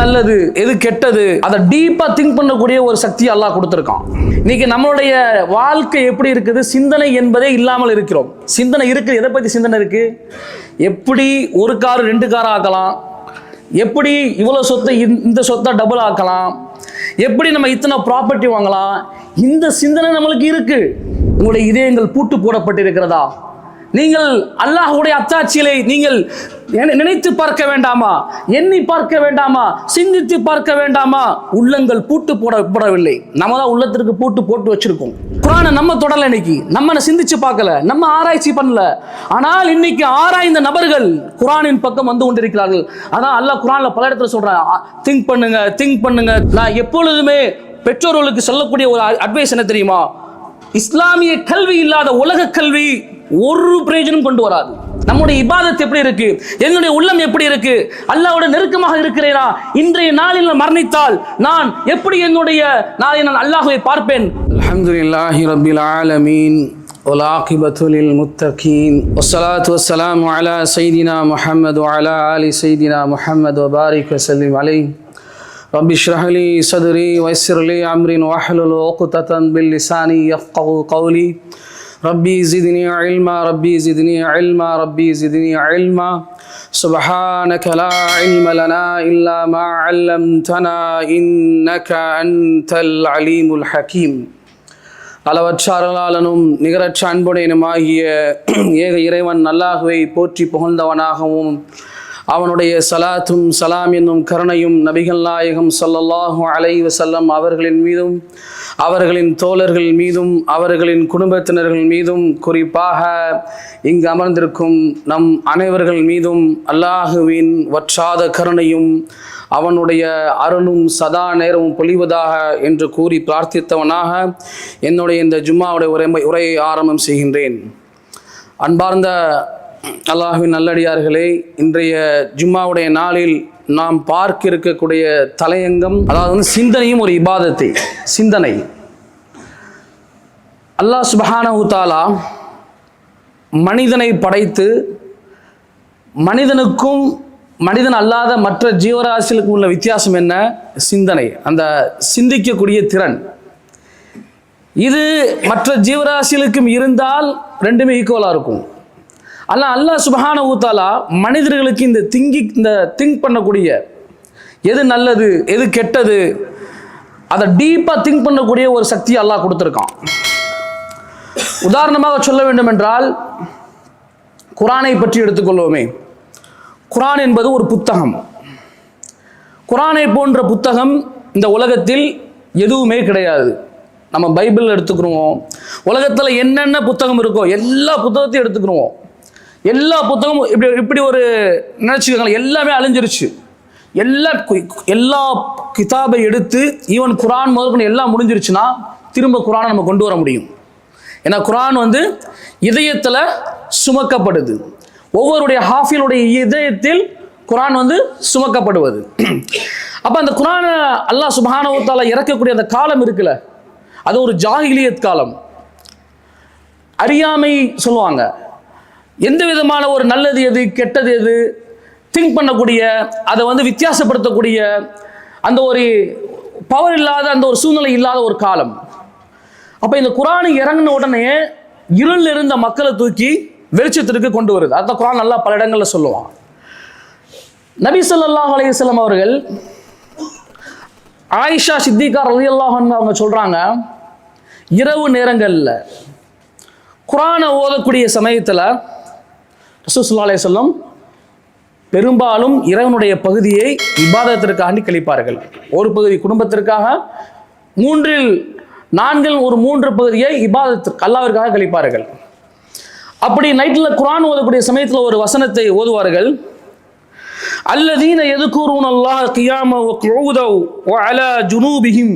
நல்லது எது கெட்டது அதை டீப்பா திங்க் பண்ணக்கூடிய ஒரு சக்தி அல்லாஹ் கொடுத்துருக்கான். இன்னைக்கு நம்மளுடைய வாழ்க்கை எப்படி இருக்குது? சிந்தனை என்பதே இல்லாமல் இருக்கிறோம். சிந்தனை இருக்கு எதை பத்தி சிந்தனை இருக்கு? எப்படி ஒரு கார் ரெண்டு கார் ஆக்கலாம்? எப்படி இவ்வளோ சொத்தை இந்த- இந்த சொத்தை டபுள் ஆக்கலாம்? எப்படி நம்ம இத்தனை ப்ராப்பர்ட்டி வாங்கலாம்? இந்த சிந்தனை நம்மளுக்கு இருக்கு. உங்களுடைய இதயங்கள் பூட்டு போடப்பட்டிருக்கிறதா? நீங்கள் அல்லாஹுடைய அத்தாட்சிகளை நீங்கள் நினைத்து பார்க்க வேண்டாமா? எண்ணி பார்க்க வேண்டாமா? சிந்தித்து பார்க்க வேண்டாமா? உள்ளங்கள் பூட்டு போடப்படவில்லை நம்ம தான் உள்ளத்திற்கு பூட்டு போட்டு வச்சிருக்கோம். குரானை நம்ம தொடரல இன்னைக்கு. நம்ம சிந்திச்சு பார்க்கல. நம்ம ஆராய்ச்சி பண்ணல. ஆனால் இன்னைக்கு ஆராய்ந்த நபர்கள் குரானின் பக்கம் வந்து கொண்டிருக்கிறார்கள். அதான் அல்லாஹ் குரான்ல பல இடத்துல சொல்றான். திங்க் பண்ணுங்க திங்க் பண்ணுங்க. நான் எப்பொழுதுமே பெற்றோர்களுக்கு சொல்லக்கூடிய ஒரு அட்வைஸ் என்ன தெரியுமா? இஸ்லாமிய கல்வி இல்லாத உலக கல்வி ஒரு பிரயோஜனம் கொண்டு வராது நம்முடைய இபாதத் எப்படி இருக்கு என்னுடைய உள்ளம் எப்படி இருக்கு அல்லாஹ்வோட நெருக்கமாக இருக்கிறேனா இன்றைய நாளில் நான் மரணித்தால் நான் எப்படி என்னுடைய நாளை நான் அல்லாஹ்வை பார்ப்பேன் அல்ஹம்துலில்லாஹி ரப்பில் ஆலமீன் والعاقبة للمتقين والصلاة والسلام على سيدنا محمد وعلى آل سيدنا محمد وبارك وسلم عليه رب اشرح لي صدري ويسر لي امري واحلل عقدة باللسان يفقه قولي ربي زدني علما ربي زدني علما ربي زدني علما سبحانك لا علم لنا الا ما علمتنا انك انت العليم الحكيم அளவற்ற அருளாளனும் நிகரற்ற அன்புடையனுமாகிய ஏக இறைவன் அல்லாஹுவை போற்றி புகழ்ந்தவனாகவும் அவனுடைய சலாத்தும் சலாம் என்னும் கருணையும் நபிகள் நாயகம் சல்லல்லாஹு அலை வசல்லம் அவர்களின் மீதும் அவர்களின் தோழர்கள் மீதும் அவர்களின் குடும்பத்தினர்கள் மீதும் குறிப்பாக இங்கு அமர்ந்திருக்கும் நம் அனைவர்கள் மீதும் அல்லாஹுவின் வற்றாத கருணையும் அவனுடைய அருளும் சதா நேரமும் பொழிவதாக என்று கூறி பிரார்த்தித்தவனாக என்னுடைய இந்த ஜும்மாவுடைய உரை உரையை ஆரம்பம் செய்கின்றேன். அன்பார்ந்த அல்லாஹுவின் நல்லடியார்களே இன்றைய ஜும்மாவுடைய நாளில் நாம் பார்க்க இருக்கக்கூடிய தலையங்கம் அதாவது வந்து சிந்தனையும் ஒரு இபாதத்தை சிந்தனை. அல்லாஹ் சுபஹானஹு தாலா மனிதனை படைத்து மனிதனுக்கும் மனிதன் அல்லாத மற்ற ஜீவராசிகளுக்கும் உள்ள வித்தியாசம் என்ன? சிந்தனை. அந்த சிந்திக்கக்கூடிய திறன். இது மற்ற ஜீவராசிகளுக்கும் இருந்தால் ரெண்டுமே ஈக்குவலாக இருக்கும். அல்ல அல்லாஹ் சுபஹான ஊத்தாலா மனிதர்களுக்கு இந்த திங்கி இந்த திங்க் பண்ணக்கூடிய எது நல்லது எது கெட்டது அதை டீப்பாக திங்க் பண்ணக்கூடிய ஒரு சக்தி அல்லாஹ் கொடுத்துருக்கான். உதாரணமாக சொல்ல வேண்டும் என்றால் குரானை பற்றி எடுத்துக்கொள்வோமே. குரான் என்பது ஒரு புத்தகம். குரானை போன்ற புத்தகம் இந்த உலகத்தில் எதுவுமே கிடையாது. நம்ம பைபிள் எடுத்துக்கிறோம். உலகத்தில் என்னென்ன புத்தகம் இருக்கோ எல்லா புத்தகத்தையும் எடுத்துக்கிறோம். எல்லா புத்தகமும் இப்படி இப்படி ஒரு நினச்சிக்கோங்களேன் எல்லாமே அழிஞ்சிருச்சு. எல்லா எல்லா கிதாபை எடுத்து ஈவன் குரான் முதற்கொண்டு எல்லாம் முடிஞ்சிருச்சுன்னா திரும்ப குரானை நம்ம கொண்டு வர முடியும். ஏன்னா குரான் வந்து இதயத்தில் சுமக்கப்படுது. ஒவ்வொருடைய ஹாஃபிலுடைய இதயத்தில் குரான் வந்து சுமக்கப்படுவது. அப்போ அந்த குரானை அல்லாஹ் சுபானவத்தால் இறக்கக்கூடிய அந்த காலம் இருக்குல்ல அது ஒரு ஜாகிலியத் காலம். அறியாமை சொல்லுவாங்க. எந்த விதமான ஒரு நல்லது எது கெட்டது எது திங்க் பண்ணக்கூடிய அதை வந்து வித்தியாசப்படுத்தக்கூடிய அந்த ஒரு பவர் இல்லாத அந்த ஒரு சூழ்நிலை இல்லாத ஒரு காலம். அப்போ இந்த குரான் இறங்கின உடனே இருள் இருந்த மக்களை தூக்கி வெளிச்சத்திற்கு கொண்டு வருது. அந்த குரான் நல்லா பல இடங்களில் சொல்லுவான். நபி சொல்லாஹ் அலையம் அவர்கள் ஆயிஷா சித்திகார் ரலியல்லாஹு அன்ஹா அவங்க சொல்கிறாங்க இரவு நேரங்களில் குரானை ஓதக்கூடிய சமயத்தில் ரசூல் ஸல்லல்லாஹு அலைஹி வஸல்லம் பெரும்பாலும் இறைவனுடைய பகுதியை இபாதத்திற்காண்டி கழிப்பார்கள் ஒரு பகுதி குடும்பத்திற்காக மூன்றில் நான்கில் ஒரு மூன்று பகுதியை இபாதத்திற்கு அல்லாவிற்காக கழிப்பார்கள் அப்படி நைட்டில் குரான் ஓதக்கூடிய சமயத்தில் ஒரு வசனத்தை ஓதுவார்கள் அல்லதீன எதுக்கூறுன் அல்லாஹ் கியாம وقعودا وعلى جنوبهم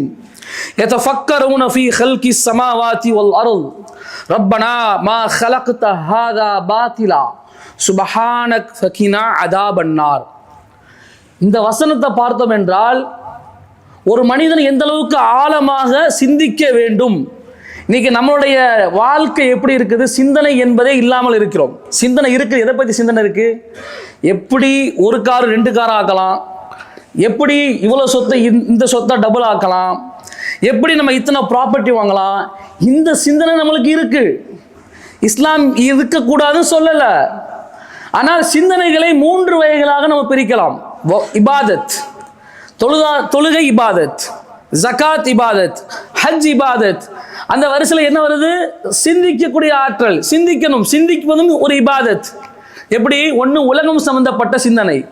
يتفكرون في خلق السماوات والأرض ربنا ما خلقت هذا باطلا சுபஹானக் ஃபகினா அதா அன்னார் இந்த வசனத்தை பார்த்தோம் என்றால் ஒரு மனிதன் எந்த அளவுக்கு ஆழமாக சிந்திக்க வேண்டும்? இன்னைக்கு நம்மளுடைய வாழ்க்கை எப்படி இருக்குது? சிந்தனை என்பதே இல்லாமல் இருக்கிறோம். சிந்தனை இருக்குது எதை பற்றி சிந்தனை இருக்கு? எப்படி ஒரு கார் ரெண்டு கார் ஆக்கலாம்? எப்படி இவ்வளோ சொத்தை இந்த- இந்த சொத்தை டபுள் ஆக்கலாம்? எப்படி நம்ம இத்தனை ப்ராப்பர்ட்டி வாங்கலாம்? இந்த சிந்தனை நம்மளுக்கு இருக்கு. இஸ்லாம் இருக்கக்கூடாதுன்னு சொல்லலை. ஆனால் சிந்தனைகளை மூன்று வகைகளாக நம்ம பிரிக்கலாம். இபாதத். தொழுகா தொழுகை இபாதத். ஜகாத் இபாதத். ஹஜ் இபாதத். அந்த வரிசையில் என்ன வருது? சிந்திக்கக்கூடிய ஆற்றல். சிந்திக்கணும். சிந்திப்பதும் ஒரு இபாதத். எப்படி? ஒன்று உலகம் சம்பந்தப்பட்ட சிந்தனை.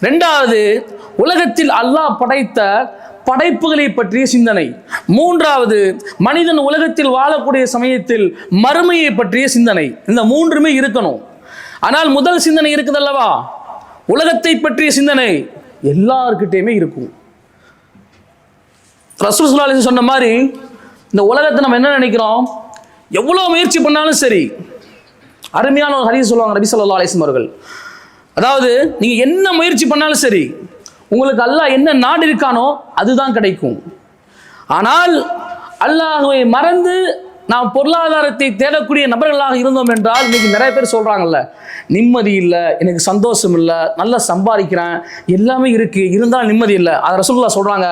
ரெண்டாவது உலகத்தில் அல்லாஹ் படைத்த படைப்புகளை பற்றிய சிந்தனை. மூன்றாவது மனிதன் உலகத்தில் வாழக்கூடிய சமயத்தில் மறுமையை பற்றிய சிந்தனை. இந்த மூன்றுமே இருக்கணும். ஆனால் முதல் சிந்தனை இருக்குதல்லவா? உலகத்தை பற்றிய சிந்தனை எல்லார்கிட்டேயுமே இருக்கும். ரசூல் ஸல்லல்லாஹு சொன்ன மாதிரி இந்த உலகத்தை நம்ம என்ன நினைக்கிறோம்? எவ்வளோ முயற்சி பண்ணாலும் சரி. அருமையான ஒரு ஹதீஸ் சொல்லுவாங்க ரபி சொல்லா அலிஸ்லம் அவர்கள். அதாவது நீங்கள் என்ன முயற்சி பண்ணாலும் சரி உங்களுக்கு அல்லாஹ் என்ன நாடு இருக்கானோ அதுதான் கிடைக்கும். ஆனால் அல்லாஹ்வை மறந்து நாம் பொருளாதாரத்தை தேடக்கூடிய நபர்களாக இருந்தோம் என்றால் இன்னைக்கு நிறைய பேர் சொல்கிறாங்கல்ல நிம்மதி இல்லை எனக்கு சந்தோஷம் இல்லை நல்லா சம்பாதிக்கிறேன் எல்லாமே இருக்குது இருந்தாலும் நிம்மதி இல்லை. அதை ரசூல்லா சொல்கிறாங்க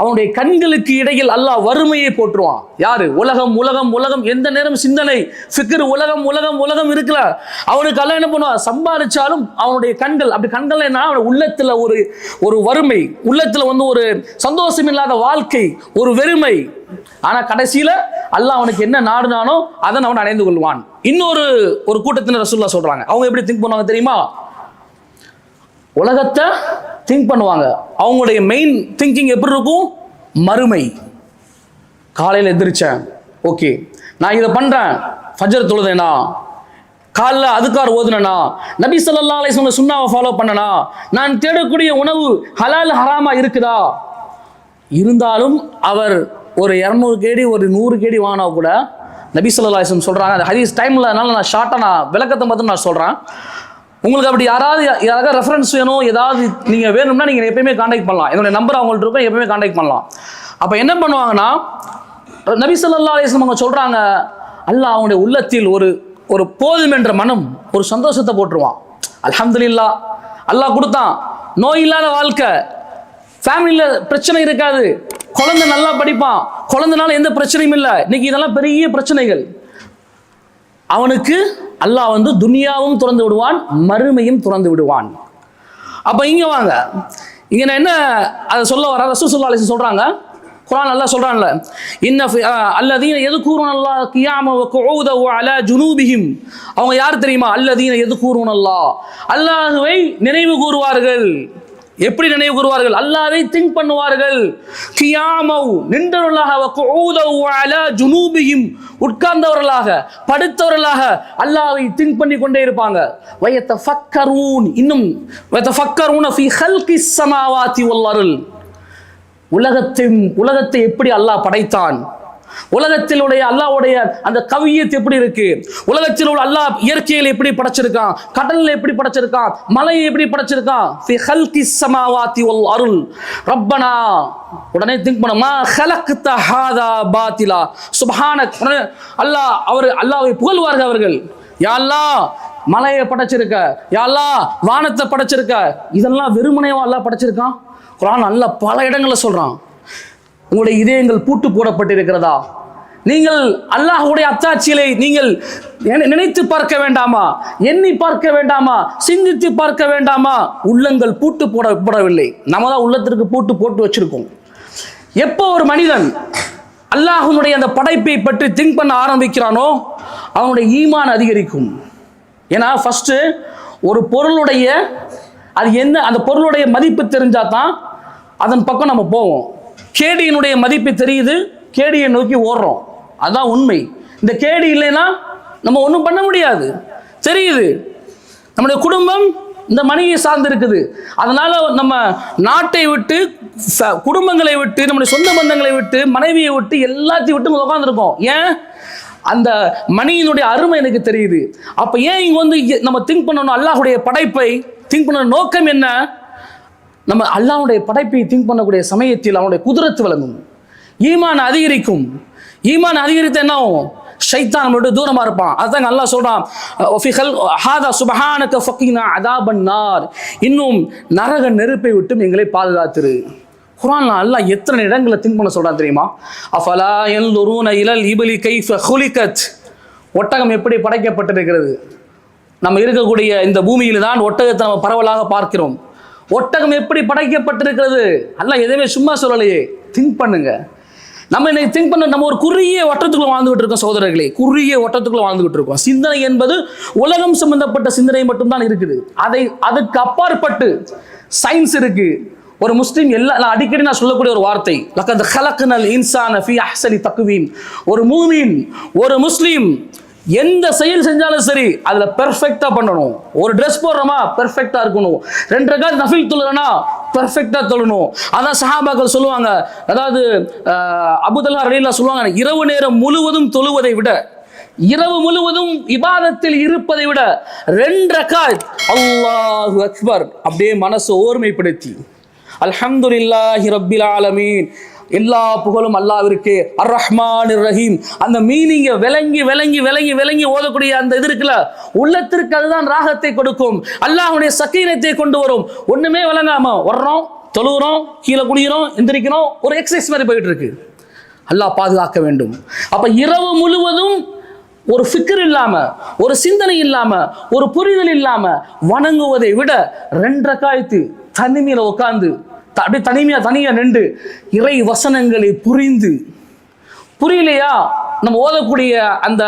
அவனுடைய கண்களுக்கு இடையில் அல்லாஹ் வறுமையை போட்டுருவான் யார்? உலகம் உலகம் உலகம் எந்த நேரம் சிந்தனை ஃபிக்ர் உலகம் உலகம் உலகம் இருக்கல அவனுக்கு எல்லாம் என்ன பண்ணுவான்? சம்பாதிச்சாலும் அவனுடைய கண்கள் அப்படி கண்கள் என்ன? அவன் உள்ளத்தில் ஒரு ஒரு வறுமை உள்ளத்தில் வந்து ஒரு சந்தோஷம் இல்லாத வாழ்க்கை ஒரு வெறுமை. ஆனால் கடைசியில் அல்லாஹ் அவனுக்கு என்ன நாடுனானோ அதை அவன் அடைந்து கொள்வான். இன்னொரு ஒரு கூட்டத்தினர் ரசூல்லா சொல்றாங்க. அவங்க எப்படி திங்க் பண்ணுவாங்க தெரியுமா? உலகத்தை திங்க் பண்ணுவாங்க. அவங்களுடைய மெயின் திங்கிங் எப்படி இருக்கும்? மறுமை. காலையில் எந்திரிச்சேன். ஓகே நான் இதை பண்ணுறேன் ஃபஜர் தொழுதேனா? காலைல அதுக்கார் ஓதுனா நபி சொல்லா அலை சொன்ன சுண்ணாவை ஃபாலோ பண்ணனா? நான் தேடக்கூடிய உணவு ஹலால் ஹராமா இருக்குதா? இருந்தாலும் அவர் ஒரு இரநூறு கேடி ஒரு நூறு கேடி வாங்கினா கூட நபி சொல்லாசம் சொல்கிறாங்க அந்த ஹதீஸ் டைமில் அதனால நான் ஷார்ட்டாக நான் விளக்கத்தை மட்டும் நான் சொல்கிறேன் உங்களுக்கு அப்படி யாராவது யாராவது ரெஃபரன்ஸ் வேணும் ஏதாவது நீங்கள் வேணும்னா நீங்கள் எப்பயுமே காண்டாக்ட் பண்ணலாம். என்னுடைய நம்பர் அவங்கள்ட்ட இருக்கும் எப்பயுமே காண்டாக்ட் பண்ணலாம். அப்போ என்ன பண்ணுவாங்கன்னா நபி சொல்லா அலிஸ்லம் அவங்க சொல்கிறாங்க அல்லாஹ் அவங்களுடைய உள்ளத்தில் ஒரு ஒரு போதும் என்ற மனம் ஒரு சந்தோஷத்தை போட்டுருவான் அலமதுல்லா அல்லாஹ் கொடுத்தான். நோய் இல்லாத வாழ்க்கை. ஃபேமிலியில் பிரச்சனை இருக்காது. குழந்தை நல்லா படிப்பான். குழந்தைனால எந்த பிரச்சனையும் இல்லை. இன்னைக்கு இதெல்லாம் பெரிய பிரச்சனைகள். அவனுக்கு அல்லாஹ் வந்து துனியாவும் திறந்து விடுவான் மறுமையும் திறந்து விடுவான். அப்போ இங்கே வாங்க. இங்கே நான் என்ன அதை சொல்ல வர ரசூ சொல்லா சொல்கிறாங்க சொல்றாங்க. குரான் நல்லா சொல்கிறான்ல இன்ன அல்லதீன எது கூறுவன் அல்லா அல்லாஹ் கியாம வ குஊத ஜுனூபிஹிம். அவங்க யார் தெரியுமா? அல்லதீன எதுக்கூறுன் அல்லாஹ் அல்லாஹுவை நினைவு கூறுவார்கள். எப்படி நினைவு கூறுவார்கள் அல்லாஹ்வை திங்க் பண்ணுவார்கள். கியாமவ் நின்றவர்களாக வ உட்கார்ந்தவர்களாக படுத்தவர்களாக அல்லாவை திங்க் பண்ணி கொண்டே இருப்பாங்க. வயத்தஃபக்கரூன் இன்னும் வயத்தஃபக்கரூன ஃபீ ஃபி ஹல்கி சமாவாத்தி அருள். உலகத்தின் உலகத்தை எப்படி அல்லாஹ் படைத்தான்? உலகத்திலுடைய அல்லாஹ்வுடைய அந்த கவியத்து எப்படி இருக்கு? உலகத்தில் உள்ள அல்லாஹ் இயற்கையில் எப்படி படைச்சிருக்கான்? கடல்ல எப்படி படைச்சிருக்கான்? மலையை எப்படி படைச்சிருக்கான்? ஃபி அருள். ரப்பனா உடனே திங்க் பண்ணுமா ஹலக்த ஹாதா பாத்திலா. சுப்ஹானக் உடனே அல்லாஹ் அவர் அல்லாஹ்வை புகழ்வார்கள் அவர்கள். யா அல்லாஹ் மலையை படைச்சிருக்க. யா அல்லாஹ் வானத்தை படைச்சிருக்க. இதெல்லாம் வெறுமனையா அல்லாஹ் படைச்சிருக்கான்? குரான் நல்ல பல இடங்களில் சொல்றான். உங்களுடைய இதயங்கள் பூட்டு போடப்பட்டிருக்கிறதா? நீங்கள் அல்லாஹுடைய அத்தாட்சிகளை நீங்கள் நினைத்து பார்க்க வேண்டாமா? எண்ணி பார்க்க வேண்டாமா? சிந்தித்து பார்க்க வேண்டாமா? உள்ளங்கள் பூட்டு போடப்படவில்லை. நம்ம தான் உள்ளத்திற்கு பூட்டு போட்டு வச்சிருக்கோம். எப்போ ஒரு மனிதன் அல்லாஹனுடைய அந்த படைப்பை பற்றி திங்க் பண்ண ஆரம்பிக்கிறானோ அவனுடைய ஈமான் அதிகரிக்கும். ஏன்னா ஃபஸ்ட்டு ஒரு பொருளுடைய அது என்ன அந்த பொருளுடைய மதிப்பு தெரிஞ்சால் தான் அதன் பக்கம் நம்ம போவோம். கேடியினுடைய மதிப்பு தெரியுது? கேடியை நோக்கி ஓடுறோம். அதான் உண்மை. இந்த கேடி இல்லைன்னா நம்ம ஒன்றும் பண்ண முடியாது. தெரியுது? நம்முடைய குடும்பம் இந்த மணியை சார்ந்து இருக்குது அதனால நம்ம நாட்டை விட்டு ச- குடும்பங்களை விட்டு நம்முடைய சொந்த பந்தங்களை விட்டு மனைவியை விட்டு எல்லாத்தையும் விட்டு உட்காந்துருக்கோம் ஏன்? அந்த மணியினுடைய அருமை எனக்கு தெரியுது. அப்போ ஏன் இங்கே வந்து நம்ம திங்க் பண்ணணும்? அல்லாஹுடைய படைப்பை திங்க் பண்ண நோக்கம் என்ன? நம்ம அல்லாவுடைய படைப்பை திங்க் பண்ணக்கூடிய சமயத்தில் அவனுடைய குதிரத்து விளங்கும். ஈமான் அதிகரிக்கும். ஈமான் அதிகரித்த என்ன ஆகும்? ஷைத்தான் நம்மளோட தூரமாக இருப்பான். அதுதாங்க அல்லாஹ் சொல்கிறான் ஒஃபிகல் ஹாதா சுப்ஹானக ஃபக்கீனா அதாபன் நார். இன்னும் நரக நெருப்பை விட்டும் எங்களை பாதுகாத்துரு. குரான் அல்லாஹ் எத்தனை இடங்களை திங்க் பண்ண சொல்கிறான் தெரியுமா? அஃபலா யன்துரூன இலல் இபலி கைஃப ஹுலிகத். ஒட்டகம் எப்படி படைக்கப்பட்டிருக்கிறது? நம்ம இருக்கக்கூடிய இந்த பூமியில் தான் ஒட்டகத்தை நம்ம பரவலாக பார்க்கிறோம். ஒட்டகம் எப்படி படைக்கப்பட்டிருக்கிறது? அல்ல எதுவுமே சும்மா சொல்லலையே. திங்க் பண்ணுங்க. நம்ம இன்னைக்கு திங்க் பண்ண நம்ம ஒரு குறுகிய வட்டத்துக்குள்ள வாழ்ந்துகிட்டு இருக்கோம் சோதரர்களே குறுகிய வட்டத்துக்குள்ள வாழ்ந்துகிட்டு இருக்கோம். சிந்தனை என்பது உலகம் சம்பந்தப்பட்ட சிந்தனை மட்டும்தான் இருக்குது. அதை அதுக்கு அப்பாற்பட்டு சயின்ஸ் இருக்கு. ஒரு முஸ்லீம் எல்லா நான் அடிக்கடி நான் சொல்லக்கூடிய ஒரு வார்த்தை லக்கத் ஹலக்னல் இன்சான ஃபி அஹ்சனி தக்வீம். ஒரு மூமின் ஒரு முஸ்லீம் எந்த செயல் செஞ்சாலும் சரி அதில் பெர்ஃபெக்டாக பண்ணணும். ஒரு ட்ரெஸ் போடுறோமா பெர்ஃபெக்ட்டா இருக்கணும். ரெண்டு ரகாத் நஃபில் தொழுறனா பெர்ஃபெக்ட்டா தொழணும். அதான் சஹாபாக்கள் சொல்லுவாங்க. அதாவது அபுதல்லா ரலீலா சொல்லுவாங்க இரவு நேரம் முழுவதும் தொழுவதை விட இரவு முழுவதும் இபாதத்தில் இருப்பதை விட ரெண்டு கால் அல்லாஹு அக்பர் அப்படியே மனசை ஓர்மைப்படுத்தி அல்ஹம்துலில்லாஹி ரப்பில் ஆலமீன் எல்லா புகழும் அல்லாவிற்கு. அர் ரஹ்மான் ரஹீம் அந்த மீனிங்க விளங்கி விளங்கி விளங்கி விளங்கி ஓதக்கூடிய அந்த இது இருக்குல்ல? உள்ளத்திற்கு அதுதான் ராகத்தை கொடுக்கும். அல்லாஹுடைய சக்கீனத்தை கொண்டு வரும். ஒண்ணுமே விளங்காம வர்றோம் தொழுகிறோம் கீழே குடிக்கிறோம் எந்திரிக்கிறோம் ஒரு எக்ஸசைஸ் மாதிரி போயிட்டு இருக்கு. அல்லாஹ் பாதுகாக்க வேண்டும். அப்ப இரவு முழுவதும் ஒரு ஃபிக்கர் இல்லாம ஒரு சிந்தனை இல்லாம ஒரு புரிதல் இல்லாம வணங்குவதை விட ரெண்டரை காய்த்து தனிமையில உட்காந்து அப்படியே தனிமையாக தனியாக நின்று இறை வசனங்களை புரிந்து புரியலையா? நம்ம ஓதக்கூடிய அந்த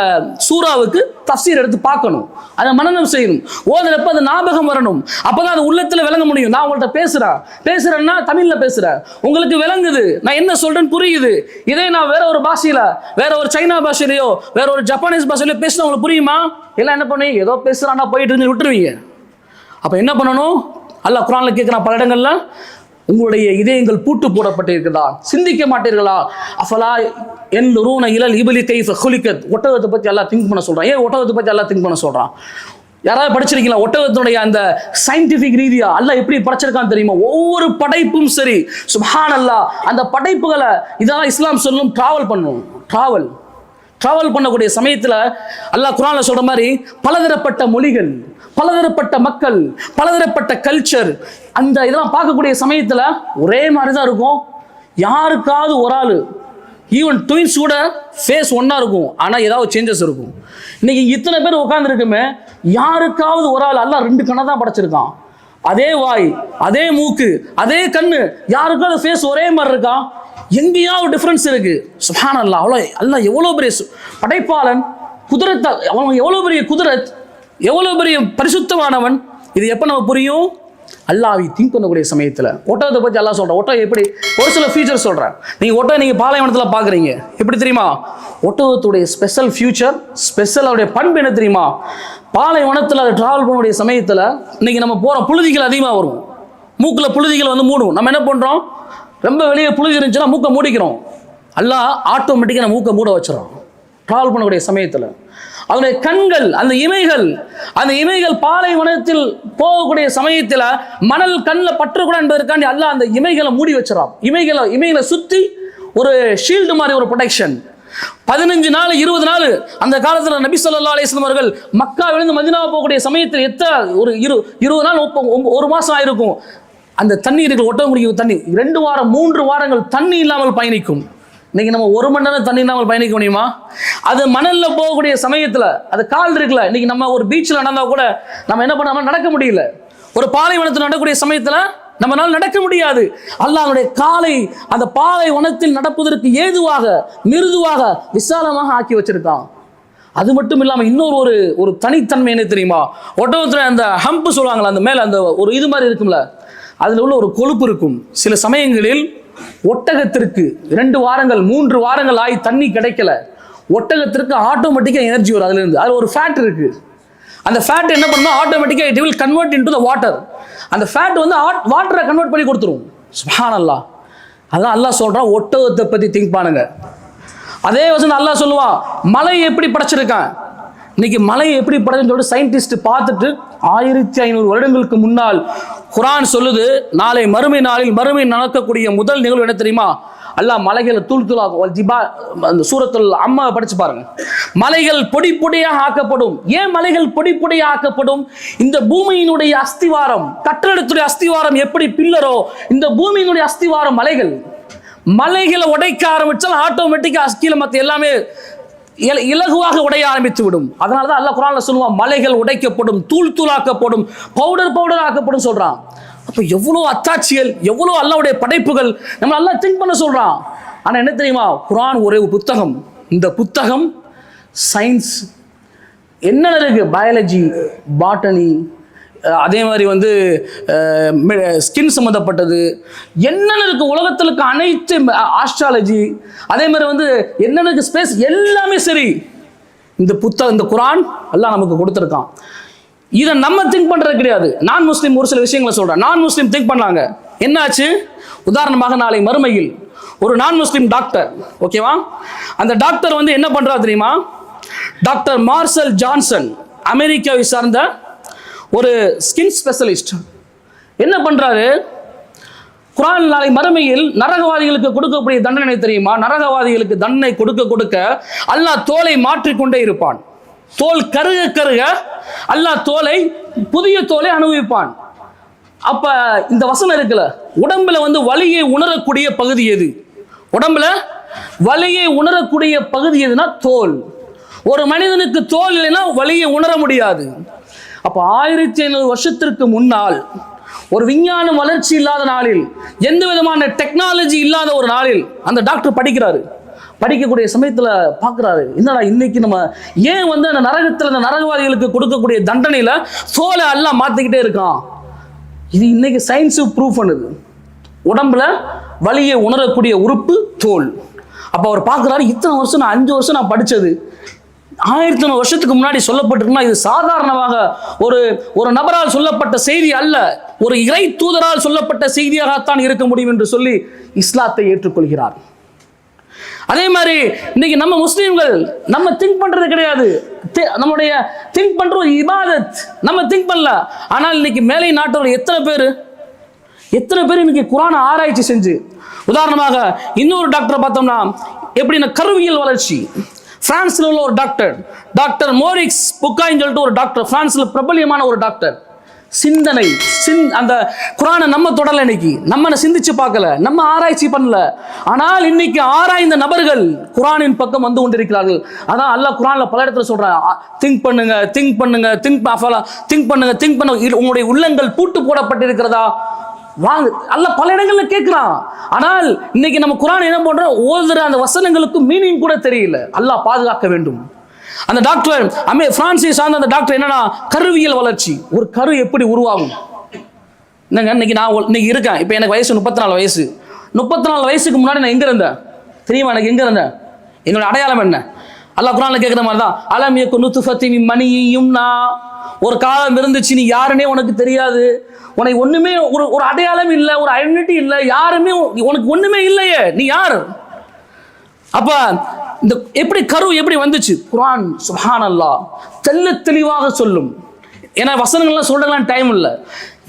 சூறாவுக்கு தஃசீர் எடுத்து பார்க்கணும். அதை மனநம் செய்யணும். ஓதுறப்ப அது ஞாபகம் வரணும். அப்போதான் அது உள்ளத்தில் விளங்க முடியும். நான் உங்கள்கிட்ட பேசுகிறேன் பேசுகிறேன்னா தமிழில் பேசுகிறேன் உங்களுக்கு விளங்குது. நான் என்ன சொல்கிறேன்னு புரியுது. இதே நான் வேற ஒரு பாஷையில் வேற ஒரு சைனா பாஷையிலையோ வேற ஒரு ஜப்பானீஸ் பாஷையிலையோ பேசினா உங்களுக்கு புரியுமா? எல்லாம் என்ன பண்ணி? ஏதோ பேசுகிறான்னா போயிட்டு இருந்து விட்டுருவீங்க. அப்போ என்ன பண்ணணும்? அல்ல குரானில் கேட்குறான் பல இடங்கள்ல உங்களுடைய இதயங்கள் பூட்டு போடப்பட்டிருக்கிறதா சிந்திக்க மாட்டீர்களா? அஃபலா என் ரூன இலல் இபலி கைஃப குலிக்கத் ஒட்டகத்தை பற்றி எல்லாம் திங்க் பண்ண சொல்கிறான் ஏன் ஒட்டகத்தை பற்றி எல்லாம் திங்க் பண்ண சொல்கிறான் யாராவது படிச்சிருக்கீங்களா? ஒட்டகத்தினுடைய அந்த சயின்டிஃபிக் ரீதியா எல்லாம் எப்படி படைச்சிருக்கான்னு தெரியுமா? ஒவ்வொரு படைப்பும் சரி. சுபான் அல்லாஹ் அந்த படைப்புகளை இதெல்லாம் இஸ்லாம் சொல்லும் டிராவல் பண்ணும் டிராவல் ட்ராவல் பண்ணக்கூடிய சமயத்தில் அல்லாஹ் குரானில் சொல்கிற மாதிரி பலதரப்பட்ட மொழிகள் பலதரப்பட்ட மக்கள் பலதரப்பட்ட கல்ச்சர் அந்த இதெல்லாம் பார்க்கக்கூடிய சமயத்தில் ஒரே மாதிரி தான் இருக்கும். யாருக்காவது ஒரு ஆள் ஈவன் ட்வின்ஸ் கூட ஃபேஸ் ஒன்றா இருக்கும். ஆனால் ஏதாவது சேஞ்சஸ் இருக்கும். இன்னைக்கு இத்தனை பேர் உட்காந்துருக்குமே யாருக்காவது ஒரு ஆள் எல்லாம் ரெண்டு கண்ணை தான் படைச்சிருக்கான். அதே வாய் அதே மூக்கு அதே கண்ணு யாருக்காவது ஃபேஸ் ஒரே மாதிரி இருக்கா? எங்கேயாவது டிஃப்ரென்ஸ் இருக்கு. சுஹான் அல்லா அவ்வளோ அல்லா எவ்வளோ பெரிய படைப்பாளன் குதிரத்தை அவன் எவ்வளோ பெரிய குதிரத் எவ்வளோ பெரிய பரிசுத்தமானவன் இது எப்போ நம்ம புரியும்? அல்லாஹ்வை திங்க் பண்ணக்கூடிய சமயத்தில். ஒட்டகத்தை பற்றி அல்லாஹ் சொல்கிறேன் ஓட்டம் எப்படி ஒரு சில ஃபியூச்சர் சொல்கிறேன் நீங்கள் ஒட்டகம் நீங்கள் பாலைவனத்தில் பார்க்குறீங்க எப்படி தெரியுமா? ஒட்டகத்துடைய ஸ்பெஷல் ஃபியூச்சர் ஸ்பெஷல் அவருடைய பண்பு என்ன தெரியுமா? பாலைவனத்தில் அதை ட்ராவல் பண்ணக்கூடிய சமயத்தில் இன்னைக்கு நம்ம போகிற புழுதிகள் அதிகமாக வரும். மூக்கில் புழுதிகள் வந்து மூடும். நம்ம என்ன பண்ணுறோம் ரொம்ப வெளியே புழுதி இருந்துச்சுன்னா மூக்கை மூடிக்கிறோம். எல்லாம் ஆட்டோமேட்டிக்காக நம்ம மூக்கை மூட வச்சிடறோம் ட்ராவல் பண்ணக்கூடிய சமயத்தில். அதனுடைய கண்கள் அந்த இமைகள் அந்த இமைகள் பாலைவனத்தில் போகக்கூடிய சமயத்தில் மணல் கண்ணில் பற்றக்கூடாது என்பதற்காண்டி எல்லாம் அந்த இமைகளை மூடி வச்சிடறான். இமைகளை இமைகளை சுற்றி ஒரு ஷீல்டு மாதிரி ஒரு ப்ரொடெக்ஷன் பதினஞ்சு நாள் இருபது நாள் அந்த காலத்தில் நபி சொல்லா அலைஹி அவர்கள் மக்காவிலிருந்து மதினாவை போகக்கூடிய சமயத்தில் எத்தனை ஒரு இரு இருபது நாள் ஒரு மாதம் ஆயிருக்கும். அந்த தண்ணீர்கள் ஒட்டகம் குடிக்கும் தண்ணி. ரெண்டு வாரம் மூன்று வாரங்கள் தண்ணி இல்லாமல் பயணிக்கும். இன்னைக்கு நம்ம ஒரு மணி நேரம் தண்ணி இல்லாமல் பயணிக்க முடியுமா? அது மணல்ல போகக்கூடிய சமயத்தில் அது கால் இருக்குல்ல இன்னைக்கு நம்ம ஒரு பீச்சில் நடந்தால் கூட நம்ம என்ன பண்ணாமல் நடக்க முடியல. ஒரு பாலைவனத்தில் நடக்கக்கூடிய சமயத்தில் நம்மளால் நடக்க முடியாது. அல்லாஹ்வுடைய காலை அந்த பாலை வனத்தில் நடப்பதற்கு ஏதுவாக மிருதுவாக விசாலமாக ஆக்கி வச்சிருக்கான். அது மட்டும் இல்லாமல் இன்னொரு ஒரு ஒரு தனித்தன்மை என்ன தெரியுமா? ஒட்டகத்தில் அந்த ஹம்ப் சொல்லுவாங்களா அந்த மேலே அந்த ஒரு இது மாதிரி இருக்கும்ல அதில் உள்ள ஒரு கொழுப்பு இருக்கும். சில சமயங்களில் ஒட்டகத்திற்கு இரண்டு வாரங்கள் மூன்று வாரங்கள் ஆகி தண்ணி கிடைக்கல. ஒட்டகத்திற்கு ஆட்டோமேட்டிக்காக எனர்ஜி வரும் அதுலேருந்து அதில் ஒரு ஃபேட் இருக்குது அந்த ஃபேட் என்ன பண்ணும் ஆட்டோமேட்டிக்காக it will convert into the water அந்த ஃபேட் வந்து வாட்டரை கன்வெர்ட் பண்ணி கொடுத்துரும். சுப்ஹானல்லாஹ் அதான் அல்லாஹ் சொல்கிறான் ஒட்டகத்தை பற்றி திங்க் பண்ணுங்க அதே வசனம் அல்லா சொல்லுவான் மலையை எப்படி படைச்சிருக்கான்? இன்னைக்கு மலையை எப்படி படைச்சுன்னு சொல்லிட்டு சயின்டிஸ்ட் பார்த்துட்டு ஆயிரத்தி ஐநூறு வருடங்களுக்கு முன்னால் குரான் சொல்லுது நாளை மறுமை நாளில் மறுமை நடக்கக்கூடிய முதல் நிகழ்வு என்ன தெரியுமா? அல்லாஹ் மலைகளை தூள் தூளாகும் ஜிபா அந்த சூரத்தில் அம்மா படிச்சு பாருங்க. மலைகள் பொடி பொடியாக ஆக்கப்படும். ஏன் மலைகள் பொடி பொடியாக ஆக்கப்படும்? இந்த பூமியினுடைய அஸ்திவாரம் கட்டடத்துடைய அஸ்திவாரம் எப்படி பில்லரோ இந்த பூமியினுடைய அஸ்திவாரம் மலைகள். மலைகளை உடைக்க ஆரம்பிச்சால் ஆட்டோமேட்டிக்காக கீழே மற்ற எல்லாமே இல- இலகுவாக உடைய ஆரம்பித்து விடும். அதனால தான் அல்ல குரான்ல சொல்லுவான் மலைகள் உடைக்கப்படும் தூள் தூளாக்கப்படும் பவுடர் பவுடர் ஆக்கப்படும் சொல்றான். அப்போ எவ்வளோ அத்தாட்சிகள் எவ்வளோ அல்லாவுடைய படைப்புகள் நம்ம நல்லா திங்க் பண்ண சொல்கிறான் ஆனால் என்ன தெரியுமா? குரான் ஒரே ஒரு புத்தகம். இந்த புத்தகம் சயின்ஸ் என்னென்ன இருக்கு? பயாலஜி பாட்டனி அதே மாதிரி வந்து ஸ்கின் சம்மந்தப்பட்டது என்னென்ன இருக்கு? உலகத்தில் இருக்க அனைத்து ஆஸ்ட்ராலஜி அதே மாதிரி வந்து என்னென்ன இருக்கு? ஸ்பேஸ் எல்லாமே சரி. இந்த புத்தகம் இந்த குரான் எல்லாம் நமக்கு கொடுத்துருக்கான். இதை நம்ம திங்க் பண்ணுறது கிடையாது. நான் முஸ்லீம் ஒரு சில விஷயங்களை சொல்கிறேன் நான் முஸ்லீம் திங்க் பண்ணாங்க என்னாச்சு? உதாரணமாக நாளை மறுமையில் ஒரு நான் முஸ்லீம் டாக்டர் ஓகேவா அந்த டாக்டர் வந்து என்ன பண்ணுறா தெரியுமா? டாக்டர் மார்சல் ஜான்சன் அமெரிக்காவை சார்ந்த ஒரு ஸ்கின் ஸ்பெஷலிஸ்ட் என்ன பண்ணுறாரு குரான் நாளை மறுமையில் நரகவாதிகளுக்கு கொடுக்கக்கூடிய தண்டனை தெரியுமா? நரகவாதிகளுக்கு தண்டனை கொடுக்க கொடுக்க அல்லாஹ் தோலை மாற்றிக்கொண்டே இருப்பான். தோல் கருக கருக அல்லாஹ் தோலை புதிய தோலை அனுபவிப்பான். அப்ப இந்த வசனம் இருக்குல்ல உடம்புல வந்து வலியை உணரக்கூடிய பகுதி எது? உடம்புல வலியை உணரக்கூடிய பகுதி எதுனா தோல். ஒரு மனிதனுக்கு தோல் இல்லைன்னா வலியை உணர முடியாது. அப்ப ஆயிரத்தி ஐநூறு வருஷத்திற்கு முன்னால் ஒரு விஞ்ஞானம் வளர்ச்சி இல்லாத நாளில் எந்த விதமான டெக்னாலஜி இல்லாத ஒரு நாளில் அந்த டாக்டர் படிக்கிறாரு. படிக்கக்கூடிய சமயத்தில் பார்க்குறாரு. என்னடா இன்னைக்கு நம்ம ஏன் வந்து அந்த நரகத்தில் அந்த நரகவாதிகளுக்கு கொடுக்கக்கூடிய தண்டனையில் சோலை எல்லாம் மாற்றிக்கிட்டே இருக்கான்? இது இன்னைக்கு சயின்ஸு ப்ரூவ் பண்ணுது உடம்புல வலியை உணரக்கூடிய உறுப்பு தோல். அப்போ அவர் பார்க்குறாரு இத்தனை வருஷம் நான் அஞ்சு வருஷம் நான் படித்தது ஆயிரத்தி நூறு வருஷத்துக்கு முன்னாடி சொல்லப்பட்டிருக்குன்னா இது சாதாரணமாக ஒரு ஒரு நபரால் சொல்லப்பட்ட செய்தி அல்ல. ஒரு இறை தூதரால் சொல்லப்பட்ட செய்தியாகத்தான் இருக்க முடியும் என்று சொல்லி இஸ்லாத்தை ஏற்றுக்கொள்கிறார். அதே மாதிரி இன்னைக்கு நம்ம முஸ்லீம்கள் நம்ம திங்க் பண்றது கிடையாது. நம்முடைய திங்க் பண்ற இபாதத். நம்ம திங்க் பண்ணல. ஆனால் இன்னைக்கு மேலை நாட்டவர் எத்தனை பேர்? எத்தனை பேர் இன்னைக்கு குரானை ஆராய்ச்சி செஞ்சு? உதாரணமாக இன்னொரு டாக்டரை பார்த்தோம்னா எப்படின்னா கருவியல் வளர்ச்சி. பிரான்ஸ்ல உள்ள ஒரு டாக்டர். டாக்டர் மோரிக்ஸ் புக்காயின்னு சொல்லிட்டு ஒரு டாக்டர். பிரான்ஸ்ல பிரபலியமான ஒரு டாக்டர். சிந்தனை சிந் அந்த குரானை நம்ம தொடரல இன்னைக்கு. நம்ம சிந்திச்சு பார்க்கல நம்ம ஆராய்ச்சி பண்ணல. ஆனால் இன்னைக்கு ஆராய்ந்த நபர்கள் குரானின் பக்கம் வந்து கொண்டிருக்கிறார்கள். அதான் அல்லாஹ் குரான்ல பல இடத்துல சொல்றான். திங்க் பண்ணுங்க திங்க் பண்ணுங்க திங்க் திங்க் பண்ணுங்க திங்க் பண்ணுங்க உங்களுடைய உள்ளங்கள் பூட்டு போடப்பட்டிருக்கிறதா? வாங்க அல்ல பல இடங்கள்ல கேட்கிறான். ஆனால் இன்னைக்கு நம்ம குரான் என்ன பண்றோம்? ஓதுற அந்த வசனங்களுக்கு மீனிங் கூட தெரியல. அல்லாஹ் பாதுகாக்க வேண்டும். அந்த டாக்டர் அமே பிரான்சை சார்ந்த அந்த டாக்டர் என்னன்னா கருவியல் வளர்ச்சி. ஒரு கரு எப்படி உருவாகும்? என்னங்க இன்னைக்கு நான் இன்னைக்கு இருக்கேன். இப்போ எனக்கு வயசு முப்பத்தி நாலு வயசு. முப்பத்தி நாலு வயசுக்கு முன்னாடி நான் எங்க இருந்தேன்? தெரியுமா எனக்கு எங்க இருந்தேன்? என்னோட அடையாளம் என்ன? அல்லாஹ் குரான்ல கேட்குற மாதிரி தான் அலம் ஏக்கு நுத்துஃபத்தி மணியும் நான் ஒரு காலம் இருந்துச்சு நீ யாருன்னே உனக்கு தெரியாது. உனக்கு ஒண்ணுமே ஒரு ஒரு அடையாளம் இல்லை ஒரு ஐடென்டிட்டி இல்லை யாருமே உனக்கு ஒண்ணுமே இல்லையே நீ யார்? அப்போ இந்த எப்படி கரு எப்படி வந்துச்சு? குரான் சுஹான் அல்லாஹ் தெல்ல தெளிவாக சொல்லும். ஏன்னா வசனங்கள்லாம் சொல்றதுலாம் டைம் இல்லை.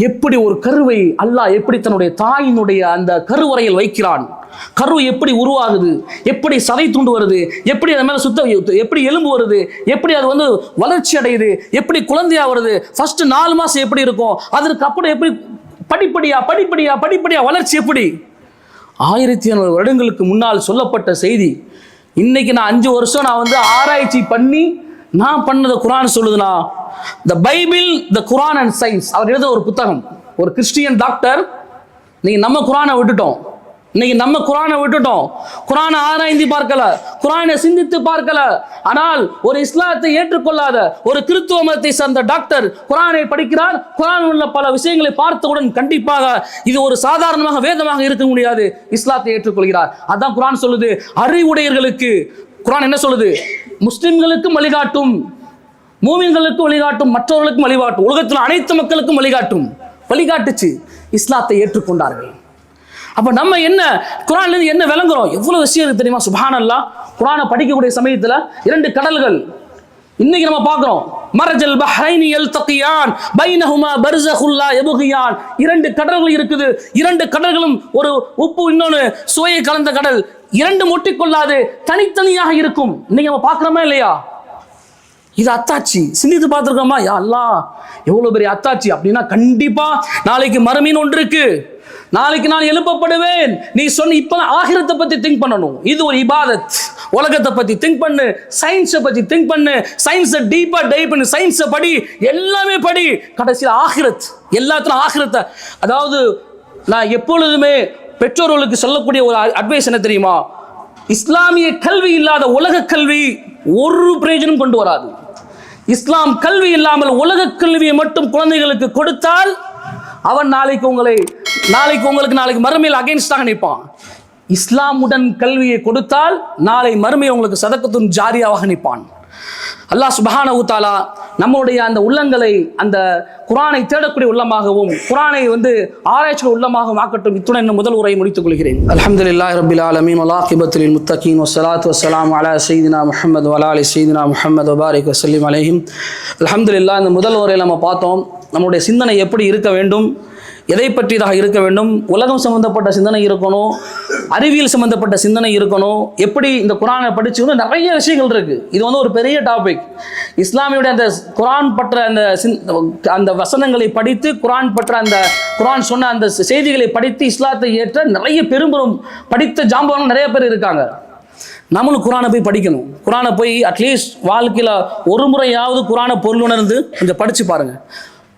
எப்படி ஒரு கருவை அல்லாஹ் எப்படி தன்னுடைய தாயினுடைய அந்த கருவறையில் வைக்கிறான்? கரு எப்படி உருவாகுது? எப்படி சதை துண்டு வருது? எப்படி அது மேலே சுத்த எப்படி எலும்பு வருது? எப்படி அது வந்து வளர்ச்சி அடையுது? எப்படி குழந்தையா வருது? ஃபர்ஸ்ட் நாலு மாதம் எப்படி இருக்கும்? அதற்கு அப்புறம் எப்படி படிப்படியா படிப்படியா படிப்படியா வளர்ச்சி எப்படி? ஆயிரத்தி ஐநூறு வருடங்களுக்கு முன்னால் சொல்லப்பட்ட செய்தி இன்னைக்கு நான் அஞ்சு வருஷம் நான் வந்து ஆராய்ச்சி பண்ணி நான் பண்ணதை Quran சொல்லுதுண்ணா the Bible the Quran and science அவர் எழுத ஒரு புத்தகம். ஒரு கிறிஸ்டியன் டாக்டர் நீங்க நம்ம குரானை விட்டுட்டோம். இன்னைக்கு நம்ம குரானை விட்டுட்டோம். குரானை ஆராய்ந்து பார்க்கல. குரானை சிந்தித்து பார்க்கல. ஆனால் ஒரு இஸ்லாத்தை ஏற்றுக்கொள்ளாத ஒரு கிறித்துவ மதத்தை சார்ந்த டாக்டர் குரானை படிக்கிறார். குரான் உள்ள பல விஷயங்களை பார்த்தவுடன் கண்டிப்பாக இது ஒரு சாதாரணமாக வேதமாக இருக்க முடியாது. இஸ்லாத்தை ஏற்றுக்கொள்கிறார். அதான் குரான் சொல்லுது. அறிவுடையர்களுக்கு குரான் என்ன சொல்லுது? முஸ்லிம்களுக்கும் வழிகாட்டும். மூமின்களுக்கும் வழிகாட்டும். மற்றவர்களுக்கும் வழிகாட்டும். உலகத்தில் அனைத்து மக்களுக்கும் வழிகாட்டும். வழிகாட்டுச்சு. இஸ்லாத்தை ஏற்றுக்கொண்டார்கள். அப்போ நம்ம என்ன குரான்லேருந்து என்ன விளங்குறோம்? எவ்வளோ விஷயம் இருக்குது தெரியுமா? சுபானல்லா குரானை படிக்கக்கூடிய சமயத்தில் இரண்டு கடல்கள். இன்னைக்கு நம்ம பார்க்குறோம். மரஜல் பஹ்ரைனி யல்தகியான் பைனஹுமா பர்ஸகுல்லா எபுகியான் இரண்டு கடல்கள் இருக்குது. இரண்டு கடல்களும் ஒரு உப்பு இன்னொன்று சுவையை கலந்த கடல். இரண்டு முட்டிக்கொள்ளாது தனித்தனியாக இருக்கும். இன்னைக்கு நம்ம பார்க்குறோமா இல்லையா? இது அத்தாச்சி சிந்தித்து பார்த்துருக்கோமா? யா எவ்வளோ பெரிய அத்தாச்சி அப்படின்னா கண்டிப்பாக நாளைக்கு மறுமீன் ஒன்று இருக்குது நாளைக்கு நான் எழுப்பப்படுவேன். நீ சொன்ன இப்போ ஆகிரத்தை பற்றி திங்க் பண்ணணும். இது ஒரு இபாதத். உலகத்தை பற்றி திங்க் பண்ணு. சயின்ஸை பற்றி திங்க் பண்ணு. சயின்ஸை டீப்பாக டை பண்ணு சயின்ஸை படி எல்லாமே படி. கடைசியில் ஆகிரத். எல்லாத்திலும் ஆகிரத்தை. அதாவது நான் எப்பொழுதுமே பெற்றோர்களுக்கு சொல்லக்கூடிய ஒரு அட்வைஸ் என்ன தெரியுமா? இஸ்லாமிய கல்வி இல்லாத உலக கல்வி ஒரு பிரயோஜனம் கொண்டு வராது. இஸ்லாம் கல்வி இல்லாமல் உலக கல்வியை மட்டும் குழந்தைகளுக்கு கொடுத்தால் அவன் நாளைக்கு உங்களை நாளைக்கு உங்களுக்கு நாளைக்கு மறுமையில் அகைன்ஸ்டாக நிற்பான் இஸ்லாமுடன் கல்வியை கொடுத்தால் நாளை மறுமையை உங்களுக்கு சதக்கத்துன் ஜாரியாக நிற்பான் அல்லாஹ் சுபஹான ஊத்தாலா நம்முடைய அந்த உள்ளங்களை அந்த குரானை தேடக்கூடிய உள்ளமாகவும் குரானை வந்து ஆராய்ச்சி உள்ளமாகவும் ஆக்கட்டும். இத்துடன் முதல் உரையை முடித்துக் கொள்கிறேன். அலமதுல்லா ரபில் ஆலமீன். வலாகிபத்துல் லில் முத்தகீன். வசலாத் வசலாம் அலா சைதினா முஹமது வலா அலி சய்யிதினா முஹம்மது வபாரிக் வஸல்லிம் அலைஹிம். இந்த முதல் உரையில் நம்ம பார்த்தோம். நம்முடைய சிந்தனை எப்படி இருக்க வேண்டும்? எதை பற்றியதாக இருக்க வேண்டும்? உலகம் சம்பந்தப்பட்ட சிந்தனை இருக்கணும். அறிவியல் சம்பந்தப்பட்ட சிந்தனை இருக்கணும். எப்படி இந்த குரானை படிச்சுக்கணும் நிறைய விஷயங்கள் இருக்கு. இது வந்து ஒரு பெரிய டாபிக் இஸ்லாமியுடைய அந்த குரான் பற்ற அந்த சிந்- அந்த வசனங்களை படித்து குரான் பற்ற அந்த குரான் சொன்ன அந்த செய்திகளை படித்து இஸ்லாத்தை ஏற்ற நிறைய பெரும்பெரும் படித்த ஜாம்பவான்கள் நிறைய பேர் இருக்காங்க. நம்மளும் குரானை போய் படிக்கணும். குரானை போய் அட்லீஸ்ட் வாழ்க்கையில் ஒரு முறையாவது குரானை பொருள் உணர்ந்து கொஞ்சம் படித்து பாருங்கள்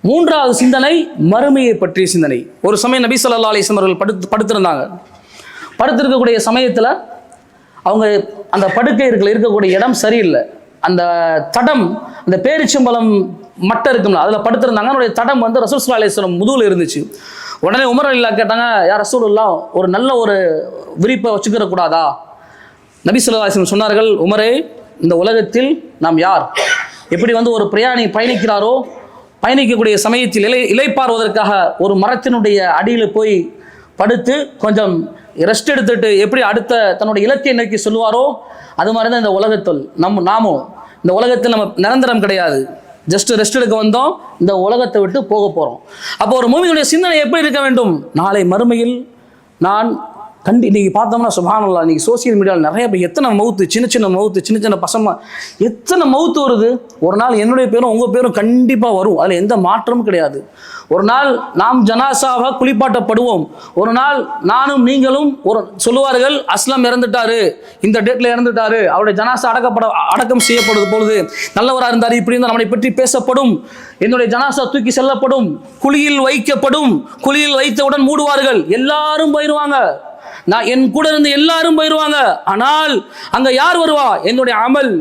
மூன்றாவது சிந்தனை மறுமையை பற்றிய சிந்தனை. ஒரு சமயம் நபி சொல்லா அலைஹி அவர்கள் படுத்து படுத்திருந்தாங்க. படுத்திருக்கக்கூடிய சமயத்தில் அவங்க அந்த படுக்கை இருக்கல இருக்கக்கூடிய இடம் சரியில்லை. அந்த தடம் அந்த பேரிச்சம்பழம் மட்டை இருக்கும்ல அதில் படுத்திருந்தாங்க. அதனுடைய தடம் வந்து ரசூல் ஸல்லல்லாஹு முதுகில் இருந்துச்சு. உடனே உமர் அலிலா கேட்டாங்க யார் ரசூலுல்லா ஒரு நல்ல ஒரு விரிப்பை வச்சுக்கிற கூடாதா? நபி சொல்லா சொன்னார்கள் உமரே இந்த உலகத்தில் நாம் யார்? எப்படி வந்து ஒரு பிரயாணி பயணிக்கிறாரோ பயணிக்கக்கூடிய சமயத்தில் இலை இலைப்பாறுவதற்காக ஒரு மரத்தினுடைய அடியில் போய் படுத்து கொஞ்சம் ரெஸ்ட் எடுத்துட்டு எப்படி அடுத்த தன்னுடைய இலக்கை நோக்கி சொல்லுவாரோ அது மாதிரி தான் இந்த உலகத்தில் நம்ம நாமும் இந்த உலகத்தில் நம்ம நிரந்தரம் கிடையாது. ஜஸ்ட் ரெஸ்ட் எடுக்க வந்தோம். இந்த உலகத்தை விட்டு போக போகிறோம் அப்போ ஒரு மூவியுடைய சிந்தனை எப்படி இருக்க வேண்டும்? நாளை மறுமையில் நான் கண்டி இன்னைக்கு பார்த்தோம்னா சுபானல்லா இன்னைக்கு சோசியல் மீடியாவில் நிறைய பேர் எத்தனை மவுத்து சின்ன சின்ன மவுத்து சின்ன சின்ன பசங்க எத்தனை மவுத்து வருது? ஒரு நாள் என்னுடைய பேரும் உங்கள் பேரும் கண்டிப்பாக வரும். அதில் எந்த மாற்றமும் கிடையாது. ஒரு நாள் நாம் ஜனாசாவாக குளிப்பாட்டப்படுவோம். ஒரு நாள் நானும் நீங்களும் ஒரு சொல்லுவார்கள் அஸ்லம் இறந்துட்டாரு இந்த டேட்ல இறந்துட்டாரு அவருடைய ஜனாசா அடக்கப்பட அடக்கம் செய்யப்படுது பொழுது நல்லவராக இருந்தார் இப்படி இருந்தால் நம்மளை பற்றி பேசப்படும். என்னுடைய ஜனாசா தூக்கி செல்லப்படும். குழியில் வைக்கப்படும். குழியில் வைத்தவுடன் மூடுவார்கள். எல்லாரும் போயிடுவாங்க நான் என் கூட இருந்து எல்லாரும் போயிடுவாங்க ஆனால் அங்க யார் வருவா? என்னுடைய அமல்.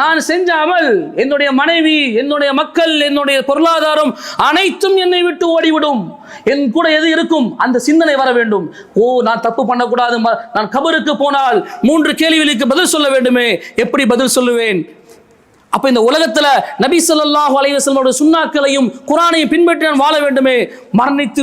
நான் செஞ்ச அமல் என்னுடைய மனைவி என்னுடைய மக்கள் என்னுடைய பொருளாதாரம் அனைத்தும் என்னை விட்டு ஓடிவிடும். என் கூட எது இருக்கும்? அந்த சிந்தனை வர வேண்டும். ஓ நான் தப்பு பண்ணக்கூடாது நான் கபருக்கு போனால் மூன்று கேள்விகளுக்கு பதில் சொல்ல வேண்டுமே. எப்படி பதில் சொல்லுவேன்? அப்ப இந்த உலகத்துல நபி சொல்லாஹு அலைஹி சுண்ணாக்களையும் குரானையும் பின்பற்றி நான் வாழ வேண்டுமே. மரணித்து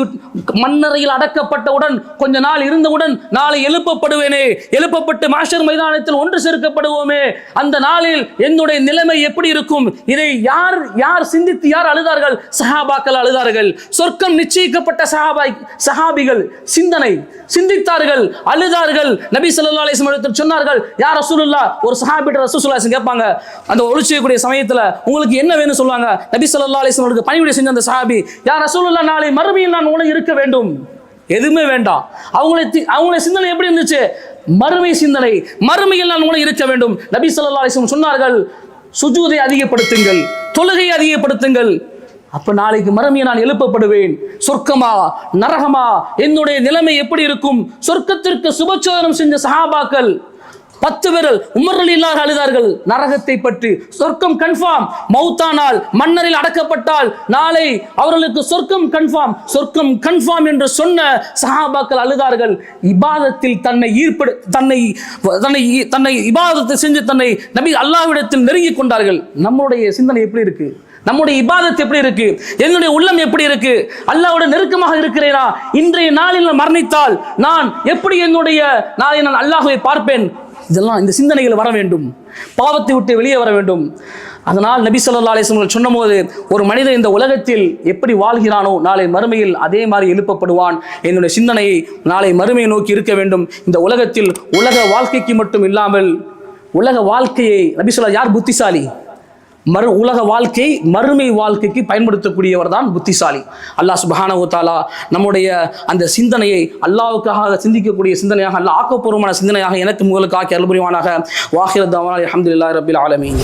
மண்ணறையில் அடக்கப்பட்டவுடன் கொஞ்ச நாள் இருந்தவுடன் நாளை எழுப்பப்படுவேனே. எழுப்பப்பட்டு மாஷர் மைதானத்தில் ஒன்று சேர்க்கப்படுவோமே. அந்த நாளில் என்னுடைய நிலைமை எப்படி இருக்கும்? இதை யார் யார் சிந்தித்து யார் அழுதார்கள்? சஹாபாக்கள் அழுதார்கள். சொர்க்கம் நிச்சயிக்கப்பட்ட சஹாபாய் சஹாபிகள் சிந்தனை சிந்தித்தார்கள் அழுதார்கள். நபி சொல்லா அலைஹி சொன்னார்கள் யார் ரசூலுல்லா ஒரு சஹாபிட்ட ரசூலுல்லாஹ் கேட்பாங்க. அந்த ஒளிச்சு செய்யக்கூடிய சமயத்தில் உங்களுக்கு என்ன வேணும் சொல்லுவாங்க? நபி சொல்லா அலைஹி வஸல்லம் பணிவிடை செஞ்ச அந்த சஹாபி யார் ரசூலுல்லா நாளை மறுமையில் நான் உனக்கு இருக்க வேண்டும். எதுவுமே வேண்டாம். அவங்களை அவங்கள அவங்களுடைய சிந்தனை எப்படி இருந்துச்சு? மறுமை சிந்தனை. மறுமையில் நான் உங்களை இருக்க வேண்டும். நபி சொல்லா அலைஹி சொன்னார்கள் சுஜூதை அதிகப்படுத்துங்கள். தொழுகையை அதிகப்படுத்துங்கள். அப்ப நாளைக்கு மறுமையை நான் எழுப்பப்படுவேன். சொர்க்கமா? நரகமா? என்னுடைய நிலைமை எப்படி இருக்கும்? சொர்க்கத்திற்கு சுபச்சோதனம் செஞ்ச சஹாபாக்கள் பத்து விரல் உமரில் இல்லாத அழுதார்கள். நரகத்தை பற்றி சொர்க்கம் கன்ஃபார்ம் மௌத்தானால் மன்னரில் அடக்கப்பட்டால் நாளை அவர்களுக்கு சொர்க்கம் கன்ஃபார்ம் சொர்க்கம் கன்ஃபார்ம் என்று சொன்ன சஹாபாக்கள் அழுதார்கள். இபாதத்தில் தன்னை ஈர்ப்படு தன்னை தன்னை தன்னை இபாதத்தை செஞ்சு தன்னை நபி அல்லாஹ்விடத்தில் நெருங்கி கொண்டார்கள். நம்முடைய சிந்தனை எப்படி இருக்கு? நம்முடைய இபாதத் எப்படி இருக்கு? என்னுடைய உள்ளம் எப்படி இருக்கு? அல்லாவோட நெருக்கமாக இருக்கிறேனா? இன்றைய நாளில் நான் மரணித்தால் நான் எப்படி என்னுடைய நாளை நான் அல்லாஹுவை பார்ப்பேன்? இதெல்லாம் இந்த சிந்தனைகள் வர வேண்டும். பாவத்தை விட்டு வெளியே வர வேண்டும். அதனால் நபி சொல்லா அலிஸ்வர்கள் சொன்னபோது ஒரு மனிதன் இந்த உலகத்தில் எப்படி வாழ்கிறானோ நாளை மறுமையில் அதே மாதிரி எழுப்பப்படுவான். என்னுடைய சிந்தனையை நாளை மறுமையை நோக்கி இருக்க வேண்டும். இந்த உலகத்தில் உலக வாழ்க்கைக்கு மட்டும் இல்லாமல் உலக வாழ்க்கையை நபி சொல்லா யார் புத்திசாலி? மறு உலக வாழ்க்கை மறுமை வாழ்க்கைக்கு பயன்படுத்தக்கூடியவர் தான் புத்திசாலி. அல்லாஹ் சுபஹானவு தாலா நம்முடைய அந்த சிந்தனையை அல்லாவுக்காக சிந்திக்கக்கூடிய சிந்தனையாக அல்ல ஆக்கப்பூர்வமான சிந்தனையாக எனக்கு உங்களுக்கு ஆக்கி அருள்புரிவானாக. வாஹிர தவானா அல்ஹம்துலில்லாஹி ரபில் ஆலமீன்.